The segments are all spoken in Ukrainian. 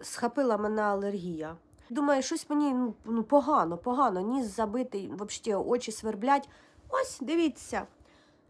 схопила мене алергія. Думаю, щось мені ну, ну, погано, погано, ніс забитий, взагалі очі сверблять. Ось, дивіться,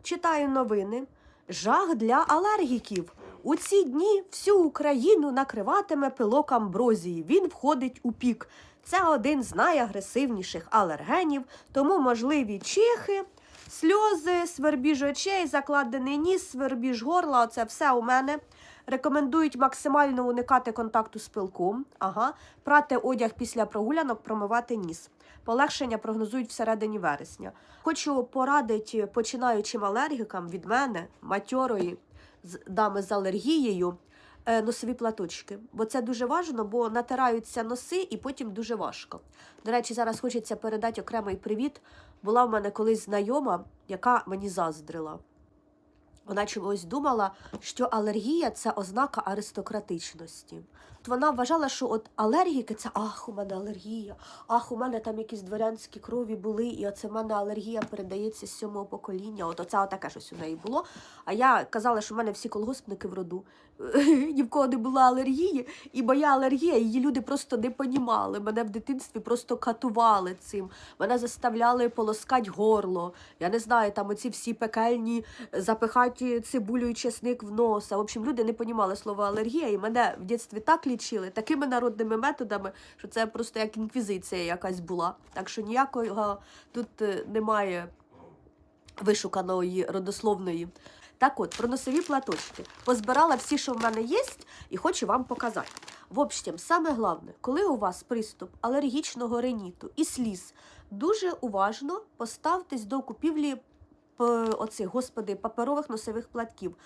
читаю новини. Жах для алергіків. У ці дні всю Україну накриватиме пилок амброзії. Він входить у пік. Це один з найагресивніших алергенів, тому можливі чихи, сльози, свербіж очей, закладений ніс, свербіж горла. Оце все у мене. Рекомендують максимально уникати контакту з пилком, ага, прати одяг після прогулянок, промивати ніс. Полегшення прогнозують всередині вересня. Хочу порадити починаючим алергікам від мене, матьорої дами з алергією, носові платочки. Бо це дуже важливо, бо натираються носи і потім дуже важко. До речі, зараз хочеться передати окремий привіт. Була в мене колись знайома, яка мені заздрила. Вона чомусь думала, що алергія це ознака аристократичності. От вона вважала, що от алергіки це ах, у мене алергія, ах, у мене там якісь дворянські крові були, і оце в мене алергія передається з сьомого покоління. От оце таке щось у неї було. А я казала, що в мене всі колгоспники в роду. Ні в кого не було алергії, і моя алергія, її люди просто не понімали. Мене в дитинстві просто катували цим. Мене заставляли полоскати горло. Я не знаю, там оці всі пекельні запихати цибулю і чесник в носа. В общем, люди не понімали слово алергія, і мене в дитинстві так лічили, такими народними методами, що це просто як інквізиція якась була. Так що ніякого тут е, немає вишуканої родословної. Так от, про носові платочки. Позбирала всі, що в мене є, і хочу вам показати. В общем, саме головне, коли у вас приступ алергічного риніту і сліз, дуже уважно поставтесь до купівлі оцих, господи, паперових носових платків.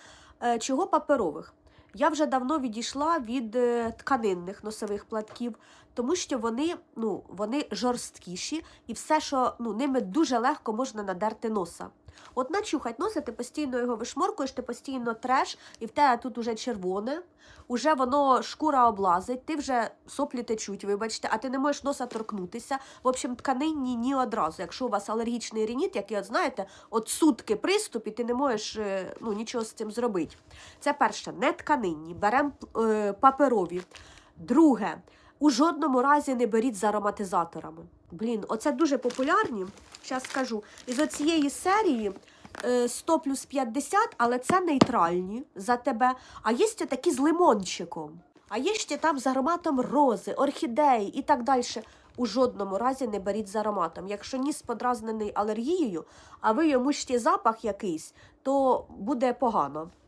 Е, Чого паперових? Я вже давно відійшла від е, тканинних носових платків, тому що вони, ну, вони жорсткіші, і все, що ну, ними дуже легко можна надерти носа. От начухать носа, ти постійно його вишморкуєш, ти постійно треш, і в тебе тут уже червоне, уже воно шкура облазить, ти вже соплі течуть, вибачте, а ти не можеш носа торкнутися. В общем, тканинні ні одразу. Якщо у вас алергічний рініт, який, от знаєте, от сутки приступ, і ти не можеш е, ну, нічого з цим зробити. Це перше, не тканинні, беремо е, паперові. Друге, у жодному разі не беріть з ароматизаторами. Блін, оце дуже популярні. Зараз скажу. Із оцієї серії е, 100 плюс 50, але це нейтральні за тебе. А є ще такі з лимончиком. А є ще там з ароматом рози, орхідеї і так далі. У жодному разі не беріть з ароматом. Якщо ніс подразнений алергією, а ви йому ще запах якийсь, то буде погано.